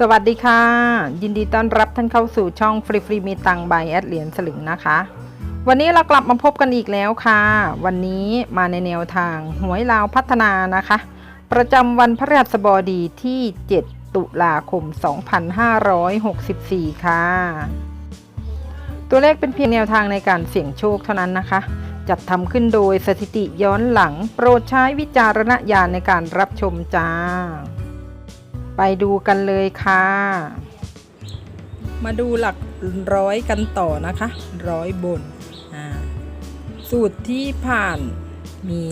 สวัสดีค่ะ ยินดีต้อนรับท่านเข้าสู่ช่องฟรีฟรีมีตังบายแอดเหรียญสลึงนะคะ วันนี้เรากลับมาพบกันอีกแล้วค่ะ วันนี้มาในแนวทางหวยลาวพัฒนานะคะ ประจำวันพฤหัสบดีที่ 7 ตุลาคม 2564 ค่ะ ตัวเลขเป็นเพียงแนวทางในการเสี่ยงโชคเท่านั้นนะคะ จัดทำขึ้นโดยสถิติย้อนหลัง โปรดใช้วิจารณญาณในการรับชมจ้า ไปดูกันเลยค่ะ มาดูหลักร้อยกันต่อนะคะร้อยบน สูตรที่ผ่านมี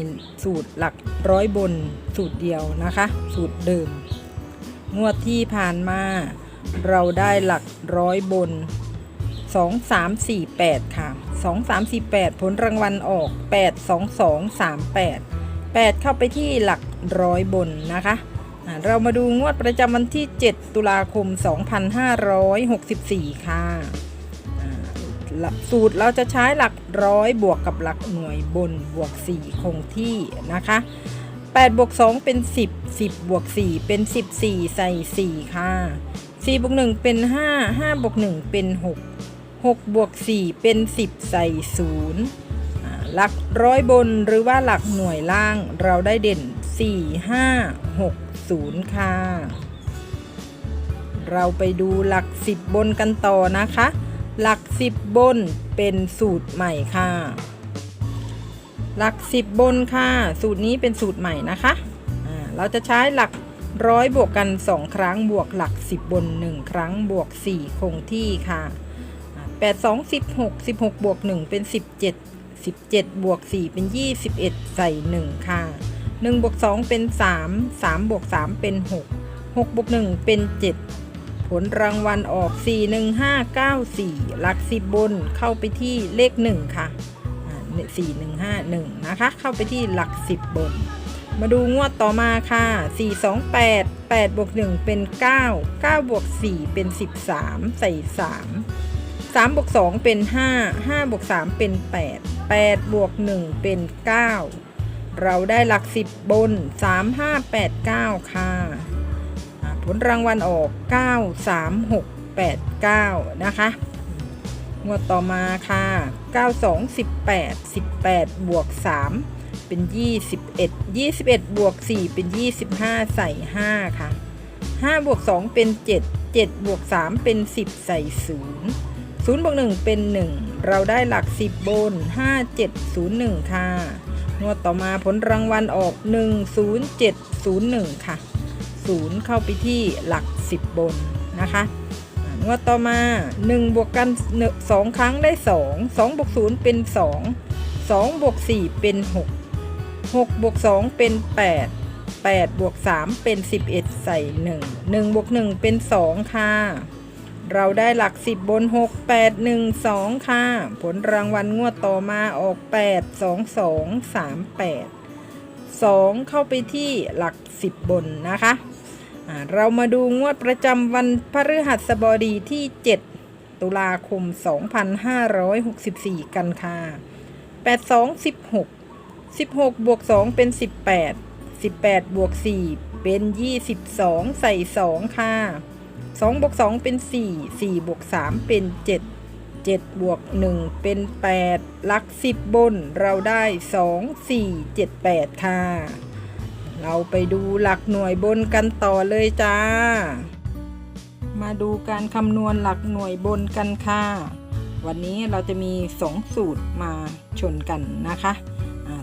สูตรหลักร้อยบนสูตรเดียวนะคะ สูตรเดิม งวดที่ผ่านมาเราได้หลักร้อยบน 2 3 4 8 ค่ะ 2 3 4 8 ผลรางวัลออก 8 2 2 3 8 8 เข้าไปที่หลักร้อยบนนะคะ เรามาดูงวดประจำวันที่ 7 ตุลาคม 2564 ค่ะอ่าหลักสูตรเราจะใช้หลักร้อยบวกกับหลักหน่วยบนบวก 4 คงที่นะคะ8บวก2เป็น 10 10บวก4เป็น 14 ใส่ 4 ค่ะ 4บวก1เป็น 5 5บวก1เป็น 6 6บวก4เป็น 10 ใส่ 0 หลักร้อยบนหรือว่าหลักหน่วยล่างเราได้เด่น 4 5 6 0 ค่ะ เราไปดูหลัก 10 บนกันต่อนะคะ หลัก 10 บนเป็นสูตรใหม่ค่ะ หลัก 10 บนค่ะ สูตรนี้เป็นสูตรใหม่นะคะเราจะใช้หลักร้อยบวกกัน 2 ครั้งบวกหลัก 10 บน 1 ครั้งบวก 4 คงที่ค่ะอ่า8 2 16 16 บวก 1 เป็น 17 17 บวก 4 เป็น 21 ใส่ 1 ค่ะ 1บวก2เป็น 3 3บวก3เป็น 6 6บวก1เป็น 7 ผลรางวัลออก 4 1 5 9 4 หลัก 10 บนเข้าไปที่เลข 1 ค่ะ 4 1 5 1 นะคะ เข้าไปที่หลัก 10 บน มาดูงวดต่อมาค่ะ 4 2 8 8บวก1เป็น 9 9บวก4เป็น 13 ใส่ 3 3บวก2เป็น 5 5บวก3เป็น 8 8บวก1เป็น 9 เราได้หลัก10บน 3 5 8 9 ค่ะ ผลรางวัลออก 9 3 6 8 9 นะคะ งวดต่อมาค่ะ 92 18 18 บวก 3 เป็น 21 21 บวก 4 เป็น 25 ใส่ 5 ค่ะ 5 บวก 2 เป็น 7 7บวก3เป็น 10 ใส่ 0 0บวก1เป็น 1 เราได้หลัก 10 บน 5 7 0 1 ค่ะ งวดต่อมาผลรางวัลออก 1 0 7 0 1 ค่ะ 0 เข้าไปที่หลัก 10 บนนะคะงวดต่อมา 1 บวกกันสองครั้งได้ 2 2บวก0เป็น 2 2บวก4เป็น 6 6บวก2เป็น 8 8บวก3เป็น 11 ใส่ 1 1บวก1เป็น 2 ค่ะ เราได้หลัก10บน6 8 1 2ค่ะ ผลรางวัลงวดต่อมาออก8 2 2 3 8 2เข้าไปที่หลัก10บนนะคะเรามาดูงวดประจำวันพฤหัสบดีที่ 7 ตุลาคม 2564 กันค่ะ 82 16 16 บวก 2 เป็น 18 18 บวก 4 เป็น 22 ใส่ 2 ค่ะ 2บวก2เป็น 4 4บวก3เป็น 7 7บวก1เป็น 8 หลัก 10 บนเราได้ 2 4 7 8 ค่ะ เราไปดูหลักหน่วยบนกันต่อเลยจ้า มาดูการคำนวณหลักหน่วยบนกันค่ะ วันนี้เราจะมี 2 สูตรมาชนกันนะคะ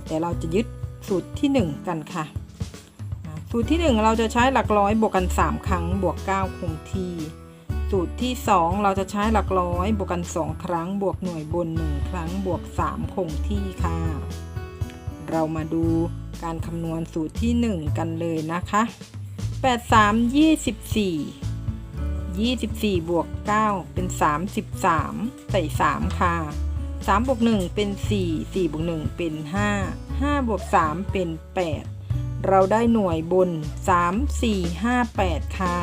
แต่เราจะยึดสูตรที่ 1 กันค่ะ สูตรที่ 1 เราจะใช้หลักร้อยบวกกัน 3 ครั้งบวก 9 คงที่ สูตรที่ 2 เราจะใช้หลักร้อยบวกกัน 2 ครั้งบวกหน่วยบน 1 ครั้งบวก 3 คงที่ค่ะ เรามาดูการคำนวณสูตรที่ 1 กันเลยนะคะ 8 3 24 24 บวก 9 เป็น 33 ใส่ 3 ค่ะ 3 บวก 1 เป็น 4 4 บวก 1 เป็น 5 5 บวก 3 เป็น 8 เราได้หน่วยบน 3 4 5 8 ค่ะ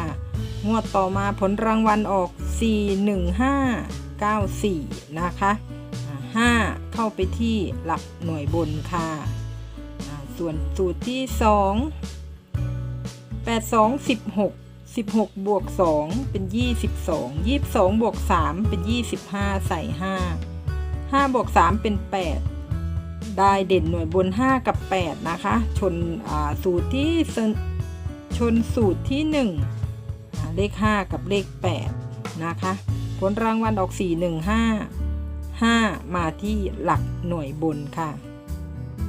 งวดต่อมาผลรางวัลออก 4 1 5 9 4 นะคะ 5 เข้าไปที่หลักหน่วยบนค่ะ ส่วนสูตรที่ 2 8 2 16 16 บวก 2 เป็น 22 22 บวก 3 เป็น 25 ใส่ 5 5 บวก 3 เป็น 8 ได้เด่นหน่วยบน 5 กับ 8 นะคะ ชนสูตรที่ชนสูตรที่1อ่าเลข 5 กับเลข 8 นะคะ ผลรางวัลออก 4 1 5 5 มาที่หลักหน่วยบนค่ะ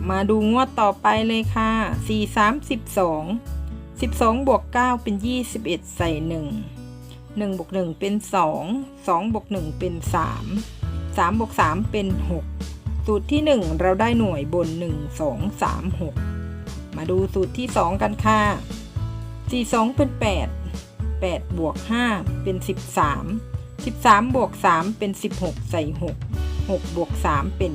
มาดูงวดต่อไปเลยค่ะ 4 3 12 12บวก9เป็น 21 ใส่ 1 1บวก1เป็น 2 2บวก1เป็น 3 3บวก3เป็น 6 สูตรที่ 1 เราได้หน่วยบน 1 2 3 6 มาดูสูตรที่ 2 กันค่ะ 4 2 เป็น 8 8 บวก 5 เป็น 13 13 บวก 3 เป็น 16 ใส่ 6 6 บวก 3 เป็น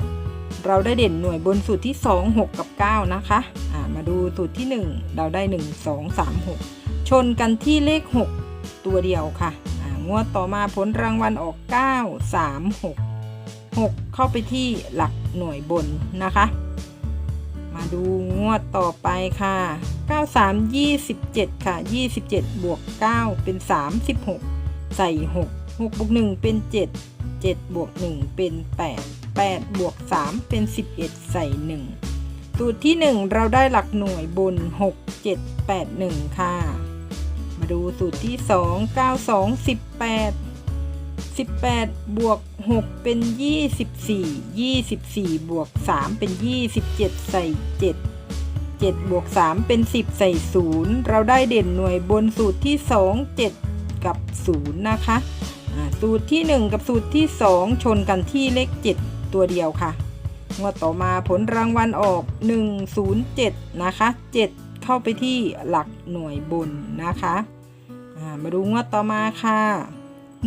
9 เราได้เด่นหน่วยบนสูตรที่ 2 6 กับ 9 นะคะอ่ามาดูสูตรที่ 1 เราได้ 1 2 3 6 ชนกันที่เลข 6 ตัวเดียวค่ะ งวดต่อมาผลรางวัลออก 9 3 6 6 เข้าไปที่หลักหน่วยบนนะคะ มาดูงวดต่อไปค่ะ 9 3 27 ค่ะ 27 บวก 9 เป็น 36 ใส่ 6 6บวก1เป็น 7 7 บวก 1 เป็น 8 8 บวก 3 เป็น 11 ใส่ 1 สูตรที่ 1 เราได้หลักหน่วยบน 6 7 8 1 ค่ะ มาดูสูตรที่ 2 9 2 18 18 บวก 6 เป็น 24 24 บวก 3 เป็น 27 ใส่ 7 7 บวก 3 เป็น 10 ใส่ 0 เราได้เด่นหน่วยบนสูตรที่ 2 7 กับ 0 นะคะ สูตรที่ 1 กับสูตรที่ 2 ชนกันที่เลข 7 ตัวเดียวค่ะงวดต่อมาผลรางวัลออก 107 นะคะ 7 เข้าไปที่หลักหน่วยบนนะคะ มาดูงวดต่อมาค่ะ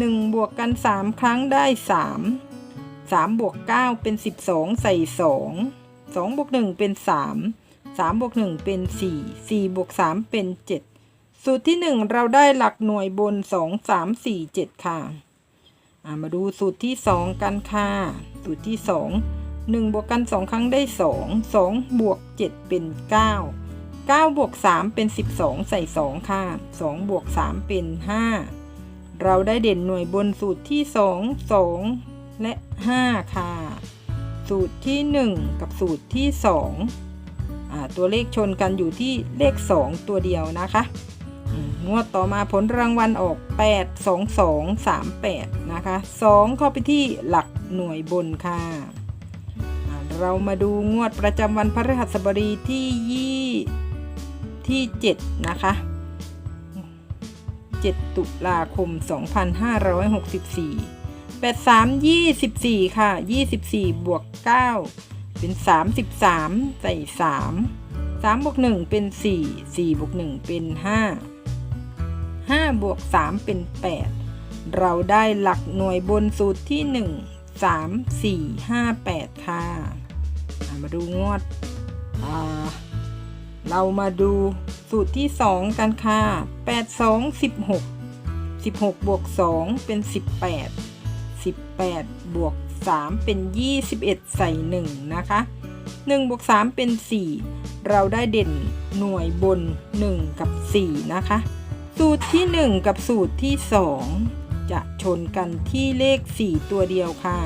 1 บวกกัน 3 ครั้งได้ 3 3 บวก 9 เป็น 12 ใส่ 2 2 บวก 1 เป็น 3 3 บวก 1 เป็น 4 4 บวก 3 เป็น 7 สูตรที่ 1 เราได้หลักหน่วยบน 2 3 4 7 ค่ะอ่ามาดูสูตรที่ 2 กันค่ะ สูตรที่ 2 1 บวกกัน 2 ครั้งได้ 2 2 บวก 7 เป็น 9 9 บวก 3 เป็น 12 ใส่ 2 ค่ะ 2 บวก 3 เป็น 5 เราได้เด่นหน่วยบนสูตรที่ 2 2 และ 5 ค่ะ สูตรที่ 1 กับสูตรที่2อ่าตัวเลขชนกันอยู่ที่เลข 2 ตัวเดียวนะคะงวดต่อมาผลรางวัลออก 8 2 2 3 8 นะคะ 2 เข้าไปที่หลักหน่วยบนค่ะ เรามาดูงวดประจำวันพฤหัสบดีที่ยี่ที่ 7 นะคะ 7 ตุลาคม 2564 83 24 ค่ะ 24 บวก 9 เป็น 33 ใส่ 3 3บวก1เป็น 4 4บวก1เป็น 5 5บวก3เป็น 8 เราได้หลักหน่วยบนสูตรที่ 1 3 4 5 8 ค่ะ มาดูงวดอ่า เรามาดูสูตรที่ 2 กันค่ะ 8 2 16 16 บวก 2 เป็น 18 18 บวก 3 เป็น 21 ใส่ 1 นะคะ 1 บวก 3 เป็น 4 เราได้เด่นหน่วยบน 1 กับ 4 นะคะ สูตรที่ 1 กับสูตรที่ 2 จะชนกันที่เลข 4 ตัวเดียวค่ะ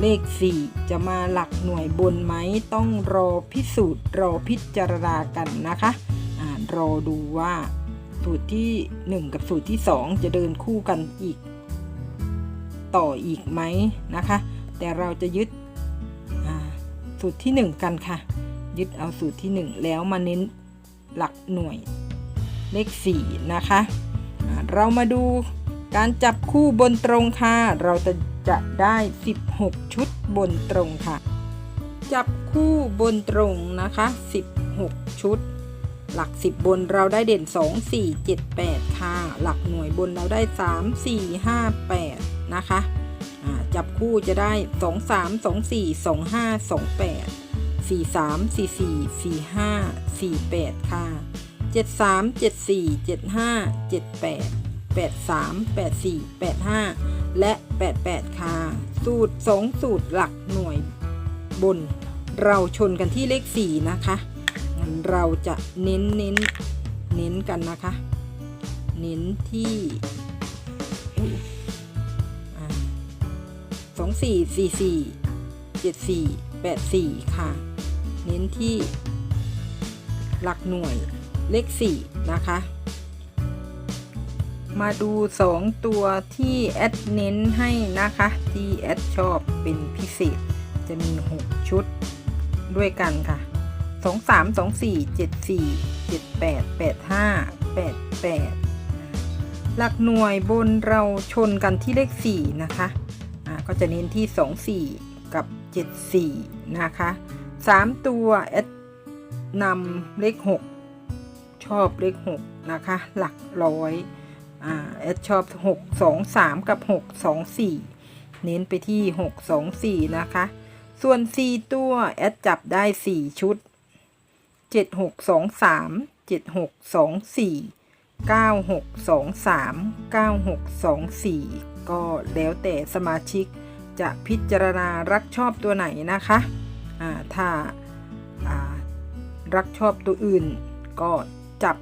เลข 4 จะมาหลักหน่วยบนไหมต้องรอพิสูจน์รอพิจารณากันนะคะอ่ารอดูว่าสูตรที่ 1 กับสูตรที่ 2 จะเดินคู่กันอีก ต่ออีกไหมนะคะ แต่เราจะยึดสูตรที่ 1 กันค่ะ ยึดเอาสูตรที่ 1 แล้วมาเน้นหลักหน่วยเลข 4 นะคะ เรามาดูการจับคู่บนตรงค่ะ เราจะ จะได้ 16 ชุดบนตรงค่ะ จับคู่บนตรงนะคะ 16 ชุด หลัก 10 บนเราได้เด่น 2 4 7 8 ค่ะ หลักหน่วยบนเราได้ 3 4 5 8 นะคะจับคู่จะได้ 2 3 2 4 2 5 2 8 4 3 4 4 4 5 4 8 ค่ะ 7 3 7 4 7 5 7 8 8 3 8 4 8 5 และ 8 8 ค่ะ สูตร 2 สูตรหลักหน่วยบน เราชนกันที่เลข 4 นะคะงั้นเราจะเน้นเน้นเน้นกันนะคะ เน้นที่สองสี่สี่สี่เจ็ดสี่แปดสี่ค่ะ เน้นที่ หลักหน่วยเลขสี่นะคะ มาดูสองตัวที่แอดเน้นให้นะคะ ที่แอดชอบเป็นพิเศษ จะมี 6 ชุดด้วยกันค่ะ 2 3 2 4 7 4 7 8 8 5 8 8 หลักหน่วยบนเราชนกันที่เลข 4 นะคะก็จะเน้นที่ 2 4 กับ 7 4 นะคะ 3 ตัวแอดนำเลข 6 ชอบเลข 6 นะคะ หลักร้อย อ่าแอดชอบ 6 2 3 กับ 6 2 4 เน้นไปที่ 6 2 4 นะคะ ส่วน 4 ตัว แอดจับได้ 4 ชุด 7 6 2 3 7 6 2 4 9 6 2 3 9 6 2 4 ก็แล้วแต่สมาชิกจะพิจารณารักชอบตัวไหนนะคะอ่าถ้าารักชอบตัวอื่นก็จับ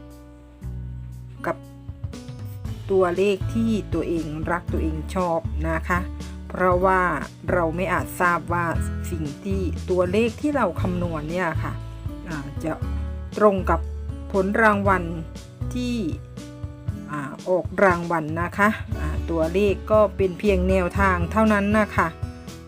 กับ ตัวเลขที่ตัวเองรักตัวเองชอบนะคะ เพราะว่าเราไม่อาจทราบว่าสิ่งที่ตัวเลขที่เราคำนวณเนี่ยค่ะจะตรงกับผลรางวัลที่อออกรางวัลนะคะตัวเลขก็เป็นเพียงแนวทางเท่านั้นนะคะ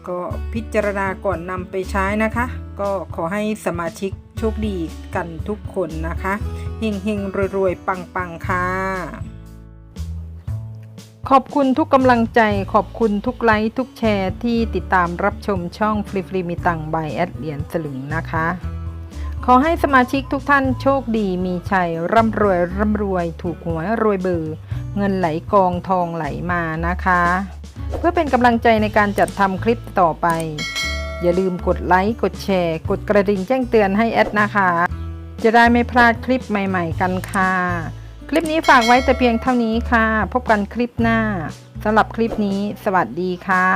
ก็พิจารณาก่อนนำไปใช้นะคะ ก็ขอให้สมาชิกโชคดีกันทุกคนนะคะ เฮงเฮงรวยรวยปังปังค่ะ ขอบคุณทุกกำลังใจขอบคุณทุกไลค์ ทุกแชร์ที่ติดตามรับชมช่องฟรีฟรีมีตังบายแอดเหรียญสลึงนะคะ ขอให้สมาชิกทุกท่านโชคดีมีชัย ร่ำรวยร่ำรวย ถูกหวยรวยเบอร์เงินไหลกองทองไหลมานะคะ เพื่อเป็นกำลังใจในการจัดทำคลิปต่อไป อย่าลืมกดไลค์กดแชร์ กดกระดิ่งแจ้งเตือนให้แอดนะคะ จะได้ไม่พลาดคลิปใหม่ ๆ กันค่ะ ลิปนี้ฝากไว้แต่เพียงเท่านี้ค่ะ พบกันคลิปหน้าสำหรับคลิปนี้ สวัสดีค่ะ